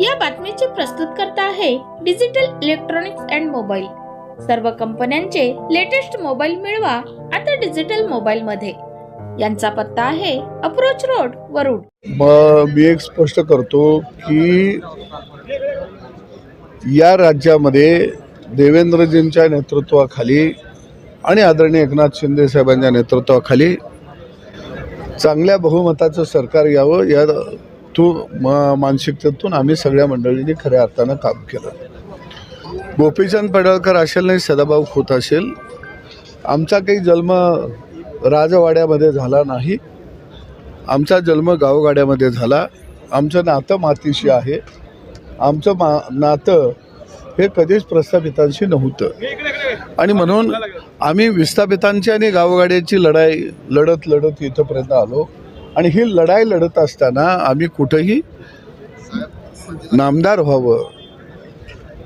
या बातमीचे प्रस्तुत करता आहे डिजिटल इलेक्ट्रॉनिक्स अँड मोबाईल. सर्व कंपन्यांचे लेटेस्ट मोबाईल मिळवा आता डिजिटल मोबाईल मध्ये यांचा पत्ता आहे अप्रोच रोड वरुड. मी एक स्पष्ट करतो की या राज्यामध्ये देवेंद्रजींच्या नेतृत्वाखाली आणि आदरणीय एकनाथ शिंदे साहेबांच्या नेतृत्वाखाली चांगल्या बहुमताचं सरकार यावं या तू म मानसिकतेतून आम्ही सगळ्या मंडळींनी खऱ्या अर्थानं काम केलं. गोपीचंद पडळकर असेल नाही सदाभाऊ खोत असेल आमचा काही जन्म राजवाड्यामध्ये झाला नाही. आमचा जन्म गावगाड्यामध्ये झाला. आमचं नातं मातीशी आहे. आमचं मा नातं हे कधीच प्रस्थापितांशी नव्हतं. आणि म्हणून आम्ही विस्थापितांची आणि गावगाड्याची लढाई लढत लढत इथंपर्यंत आलो. आणि ही लढाई लढत असताना आम्ही कुठंही नामदार व्हावं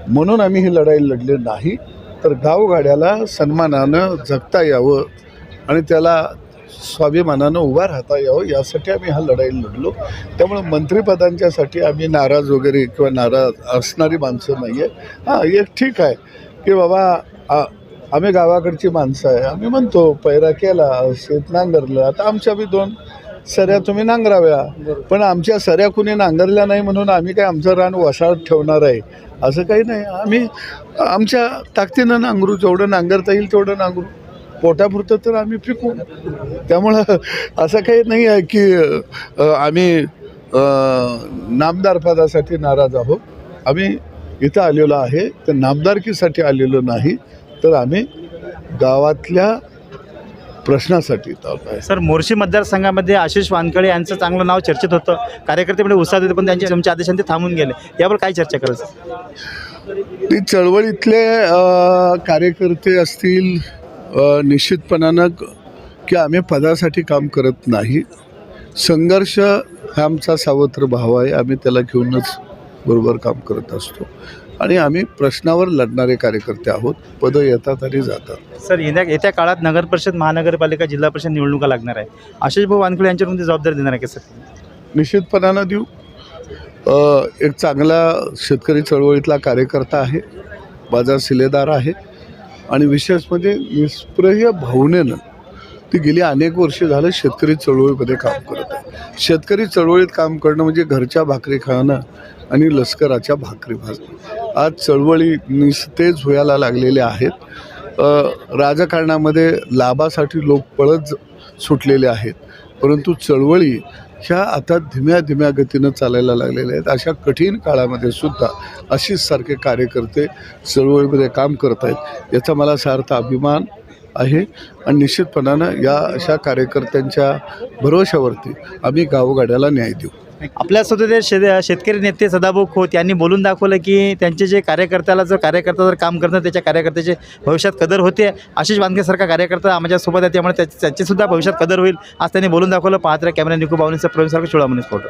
म्हणून आम्ही ही लढाई लढली नाही. तर गावगाड्याला सन्मानानं जगता यावं आणि त्याला स्वाभिमानानं उभा राहता यावं यासाठी आम्ही हा लढाई लढलो. त्यामुळे मंत्रिपदांच्यासाठी आम्ही नाराज वगैरे किंवा नाराज असणारी माणसं नाही आहे हां एक ठीक आहे की बाबा आम्ही गावाकडची माणसं आहे. आम्ही म्हणतो पैरा केला शेत नांगरलं आता आमच्या बी दोन सऱ्या तुम्ही नांगराव्या. पण आमच्या सऱ्या कुणी नांगरल्या नाही म्हणून आम्ही काय आमचं रान वसाळत ठेवणार आहे? असं काही नाही. आम्ही आमच्या ताकदीनं नांगरू जेवढं नांगरता येईल तेवढं नांगरू. पोटापुरतं तर आम्ही पिकू. त्यामुळं असं काही नाही आहे की आम्ही नामदार पदासाठी नाराज आहोत. आम्ही इथं आलेलो आहे. तर नामदारकीसाठी आलेलो नाही. तर आम्ही गावातल्या प्रश्नासाठी आहे. सर मोर्शी मतदारसंघामध्ये आशिष वानकडे यांचं चांगलं नाव चर्चेत होतं. कार्यकर्ते म्हणजे उत्साह होते पण त्यांच्या तुमच्या आदेशांनी ते थांबून गेले. यावर काय चर्चा करायचं ती चळवळीतले कार्यकर्ते असतील निश्चितपणानं की आम्ही पदासाठी काम करत नाही. संघर्ष हा आमचा सावत्र भाव आहे आम्ही त्याला घेऊनच बरोबर काम करत असतो. आणि आम्ही प्रश्नावर लढणारे कार्यकर्ते आहोत. पदं येतात आणि जातात. सर येत्या येत्या काळात नगर परिषद महानगरपालिका जिल्हा परिषद निवडणुका लागणार आहे आशिष भाऊ वानखडे यांच्यावर कोणती जबाबदारी देणार आहे का सर? निश्चितपणानं देऊ. एक चांगला शेतकरी चळवळीतला कार्यकर्ता आहे. माझा शिलेदार आहे. आणि विशेष म्हणजे निष्प्रय भावनेनं ती गेली अनेक वर्षे झालं शेतकरी चळवळीमध्ये काम करत आहे. शेतकरी चळवळीत काम करणं म्हणजे घरच्या भाकरी खाणं आणि लष्कराच्या भाकरी भाजणं. आज चळवळी निस्तेज व्हायला लागलेल्या आहेत. राजकारणामध्ये लाभासाठी लोक पळत सुटलेले आहेत. परंतु चळवळी ह्या आता धीम्या धीम्या गतीनं चालायला लागलेल्या आहेत. अशा कठीण काळामध्ये सुद्धा अशीच सारखे कार्यकर्ते चळवळीमध्ये काम करत आहेत. याचा मला सार्थ अभिमान आहे आणि निश्चितपणानं या अशा कार्यकर्त्यांच्या भरोशावरती आम्ही गावगाड्याला न्याय देऊ. आपल्या ते शेत शेतकरी नेते सदाभाऊ खोत यांनी बोलून दाखवलं की त्यांचे जे कार्यकर्त्याला जर कार्यकर्ता जर काम करणं त्याच्या कार्यकर्त्याचे भविष्यात कदर होते. आशिष वानखेसारखा कार्यकर्ता आमच्यासोबत आहे त्यामुळे त्याची त्याचेसुद्धा भविष्यात कदर होईल आज त्यांनी बोलून दाखवलं. पाहत्र कॅमेरा निकू बावनीचा प्रवीण सारखं फोटो.